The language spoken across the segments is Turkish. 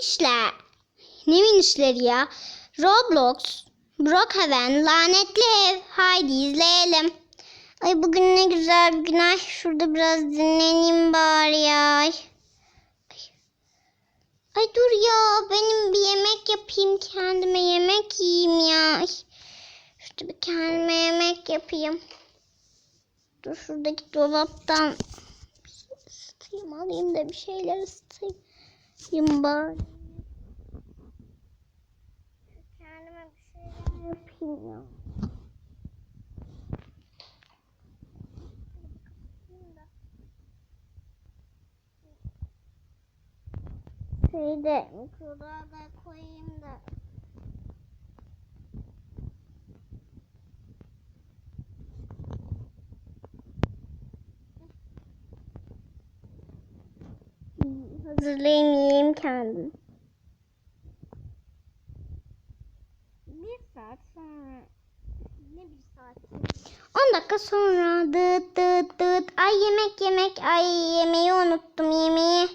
minişler. Ne minişleri ya? Roblox, Brookhaven, lanetli ev. Haydi izleyelim. Ay bugün ne güzel bir gün. Ay şurada biraz dinleneyim bari ya. Ay. Ay dur ya benim bir yemek yapayım kendime yemek yiyeyim ya. Ay. Şurada bir kendime yemek yapayım. Dur şuradaki dolaptan şey ısıtayım alayım da bir şeyler ısıtayım bari. Kendime bir şeyler yapayım ya. Şeyde koyayım da. Hazırlayayım yiyeyim kendim. Bir saat sonra. Ne bir saat? 10 dakika sonra dıt dıt dıt. Ay yemek yemek. Ay yemeği unuttum yemeği.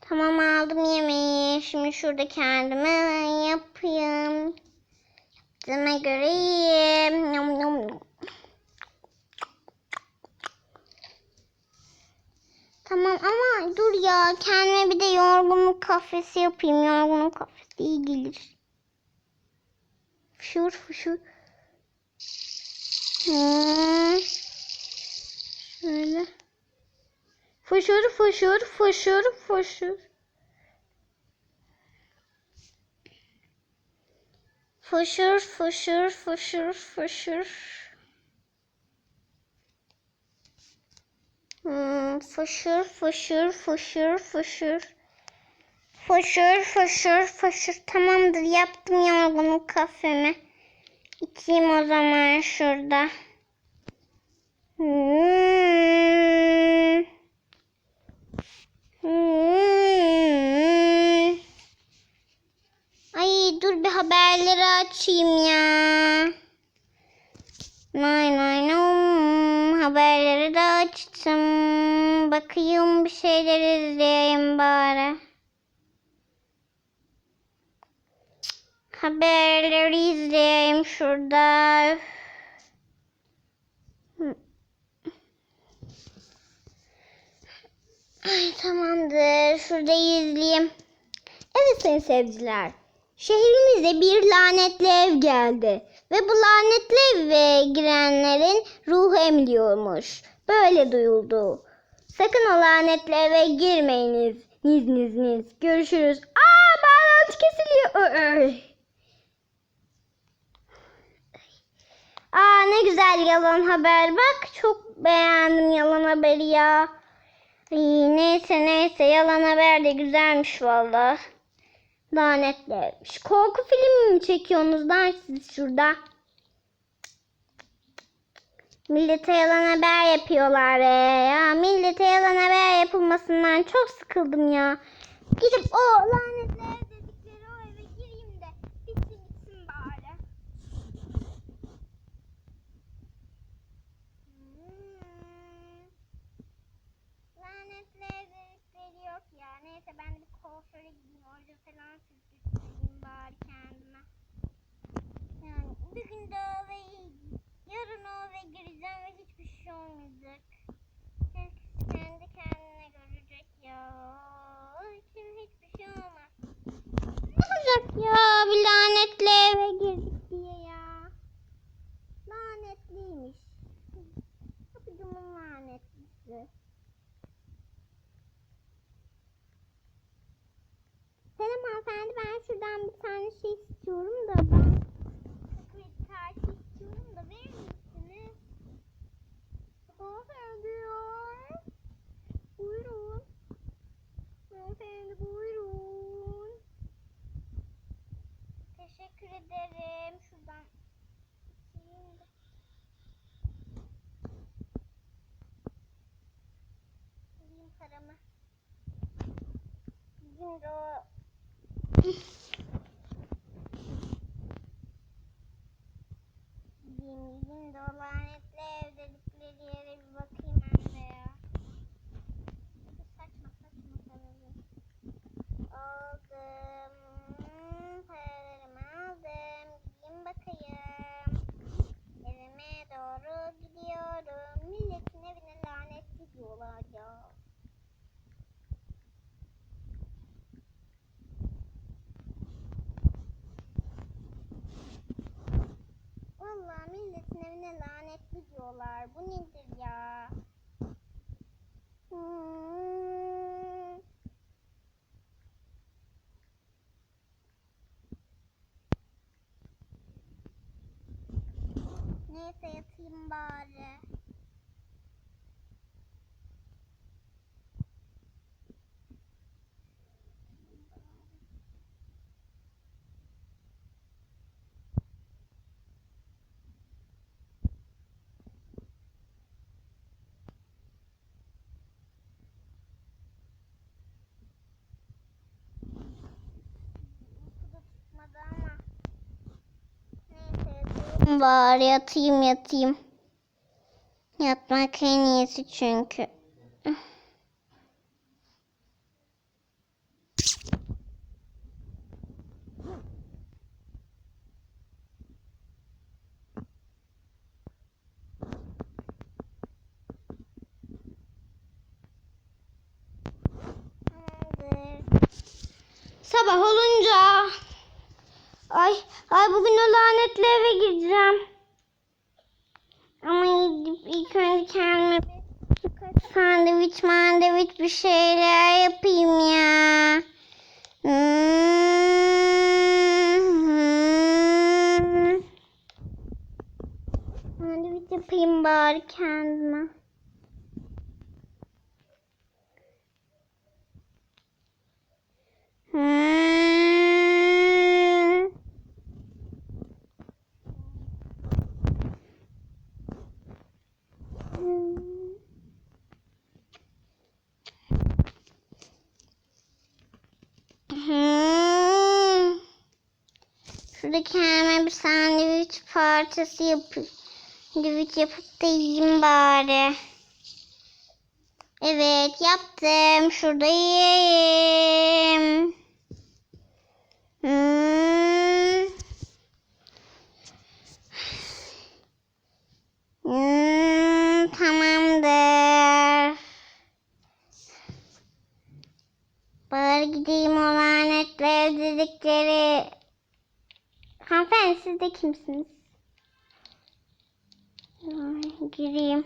Tamam aldım yemeği. Şimdi şurada kendime yapayım. Yaptığıma göre yiyeyim. Yum, yum. Tamam ama dur ya kendime bir de yorgunluk kahvesi yapayım. Yorgunluk kahvesi iyi gelir. Fışır fışır. Hmm. Şöyle. Fışır fışır fışır fışır. Fışır fışır fışır fışır. Hmm, fışır fışır fışır fışır. Fışır fışır fışır. Tamamdır yaptım yorgunluk kafemi. İçeyim o zaman şurada. Hmm. Hmm. Ay dur bir haberleri açayım ya. Nay nay nom. Haberleri de açtım. Bakayım bir şeyler izleyeyim bari. Haberleri izleyeyim şurada. Ay tamamdır. Şurada izleyeyim. Evet sayın seyirciler. Şehrimize bir lanetli ev geldi. Ve bu lanetli eve girenlerin ruhu emiliyormuş. Böyle duyuldu. Sakın o lanetli eve girmeyiniz. Niz niz niz. Görüşürüz. Aa bağlantı kesiliyor. Aa ne güzel yalan haber. Bak çok beğendim yalan haberi ya. Ay, neyse neyse yalan haber de güzelmiş valla. Lanetlemiş. Korku filmi mi çekiyorsunuz lan siz şurada? Millete yalan haber yapıyorlar be. Ya millete yalan haber yapılmasından çok sıkıldım ya. Gidip o lanetli dedikleri o eve gireyim de bitsin gitsin bari. Hmm. Lanetli ya. Neyse ben de bir kuaföre gideyim. Falan sürdüreyim bari kendime. Yani bir gün de o eve yarın o eve gireceğim ve hiçbir şey olmayacak. Kendi kendine görecek ya. Kim hiçbir şey olmaz. Ne olacak ya bir lanetli eve girdik diye ya. Lanetliymiş. Kapıcımın lanetlisi. Selam hanımefendi ben şuradan bir tane şey istiyorum da ben kredi kartı istiyorum da verir misiniz? Hanımefendi ya. Buyurun. Hanımefendi buyurun. Teşekkür ederim. Şuradan içeyim de. Alayım paramı. Bizim de o gideyim. Gideyim de o lanetli ev dedikleri yere bir bakayım ben de ya. Bu saçma saçma paralar. Aldım. Paralarımı aldım. Gideyim bakayım. Evime doğru gidiyorum. Milletin evine lanetli diyorlar ya. Milletin evine lanetli diyorlar. Bu nedir ya? Hmm. Neyse yatayım bari. Uyku da tutmadı ama. Neyse yatayım bari yatayım yatayım. Yatmak en iyisi çünkü. Sabah olunca ay ay bugün o lanetli eve gireceğim. Ama gidip ilk önce kendime birkaç sandviç mandviç bir şeyler yapayım ya. Hmm. Yapayım bari kendime. Hmm. Hmm. Şurada kendime bir sandviç parçası yapıp sandviç yapıp da yiyeyim bari. Evet yaptım. Şurada yiyeyim. Hmm. Hmm, tamamdır. Bari gideyim o lanetli ev dedikleri. Hanımefendi siz de kimsiniz? Gireyim.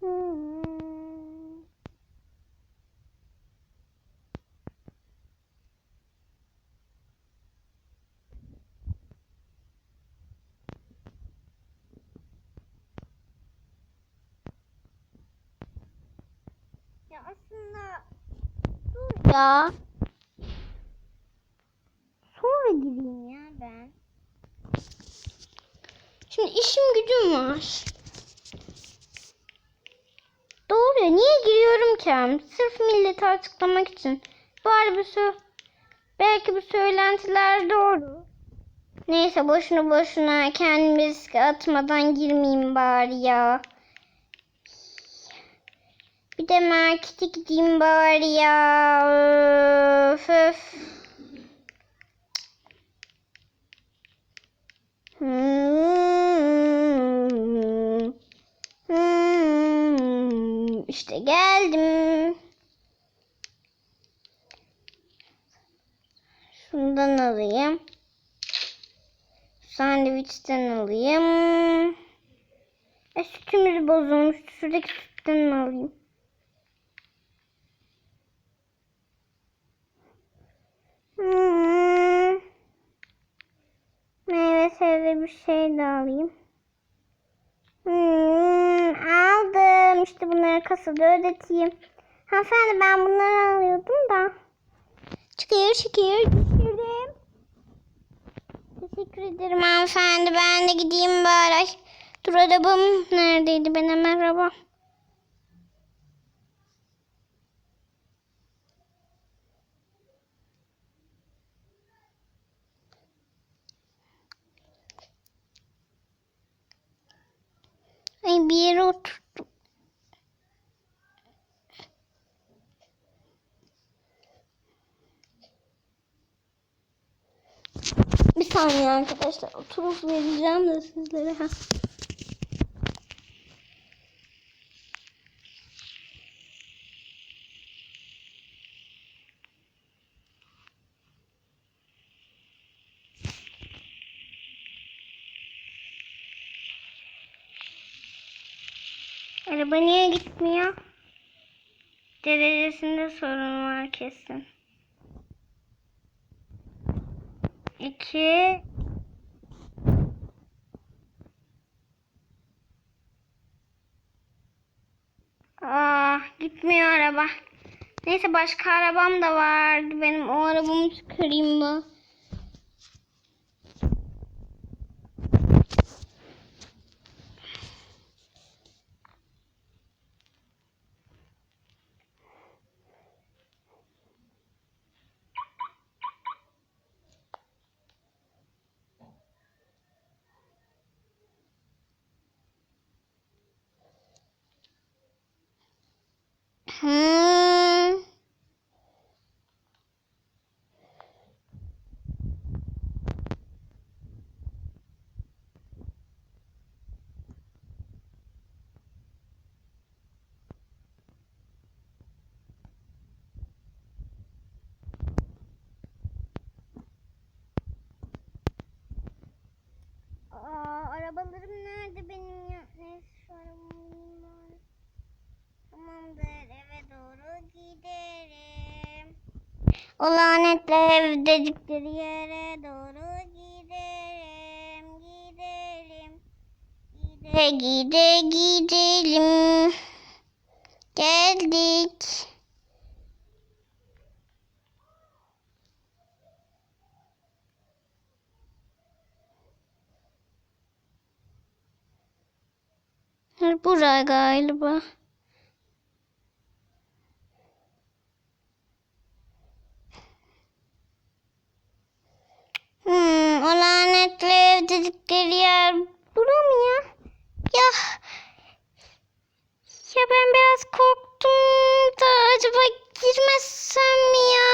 Hmm. Ya aslında dur ya. Sonra gireyim ya ben. Şimdi işim gücüm var. Doğru ya, niye giriyorum ki? Sırf milleti açıklamak için. Bari bir sö belki bu söylentiler doğru. Neyse boşuna boşuna kendimi riske atmadan girmeyeyim bari ya. Bir de markete gideyim bari ya. Öf, öf. Hmm. Hmm. İşte geldim. Şundan alayım. Sandviçten alayım. E, sütümüz bozulmuş. Şuradaki sütten alayım. Bir şey de alayım. Hmm, aldım. İşte bunları kasada ödeteyim. Hanımefendi ben bunları alıyordum da. Çıkıyor çıkıyor. Düşürdüm. Teşekkür ederim hanımefendi. Ben de gideyim. Ay, Dur arabam neredeydi? Ben hemen Bir yere. Bir saniye arkadaşlar. Oturup vereceğim de sizlere. Ha. Araba niye gitmiyor? Derecesinde sorun var kesin. İki. Aa, gitmiyor araba. Neyse başka arabam da vardı. Benim o arabamı çıkarayım mı? Hmm. Aa, arabalarım nerede benim ya? Neyse şu arabamı var. Tamamdır eve doğru giderim. O lanetli ev dedikleri yere doğru giderim. Gidelim. Gide gide gidelim. Geldik. Buraya galiba. Hmm, o lanetli ev dedikleri yer bura mı ya? Ya, ya ben biraz korktum da acaba girmezsem mi ya?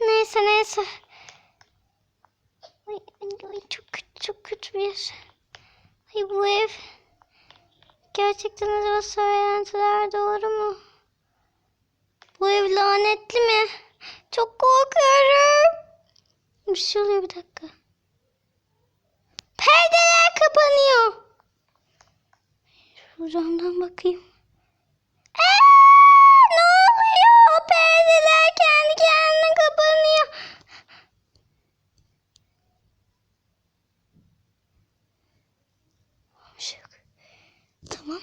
Neyse neyse. Ay, ay, ay, çok kötü, çok kötü bir yer. Ay bu ev. Gerçekten acaba söylentiler doğru mu? Bu ev lanetli mi? Çok korkuyorum. Bir şey oluyor bir dakika. Perdeler kapanıyor. Şu camdan bakayım. Aa, ne oluyor? Perdeler kendi kendine kapanıyor. Bir şey yok. Tamam.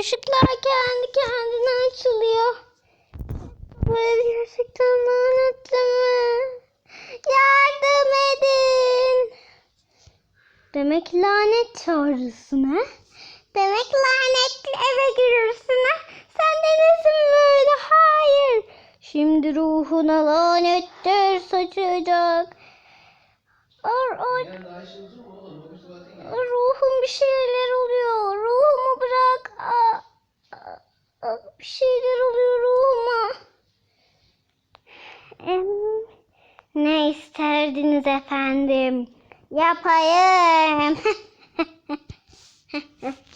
Işıklar kendi kendine açılıyor. Ev gerçekten lanetli mi? Yardım edin. Demek lanet çağırırsın ha? Demek lanetli eve giriyorsun ha? Sen de böyle? Hayır. Şimdi ruhuna lanetler saçacak. Ar, ar, ruhum bir şeyler oluyor. Ruhumu bırak. Aa, aa, bir şeyler oluyor ruhuma. Ne isterdiniz efendim? Yapayım.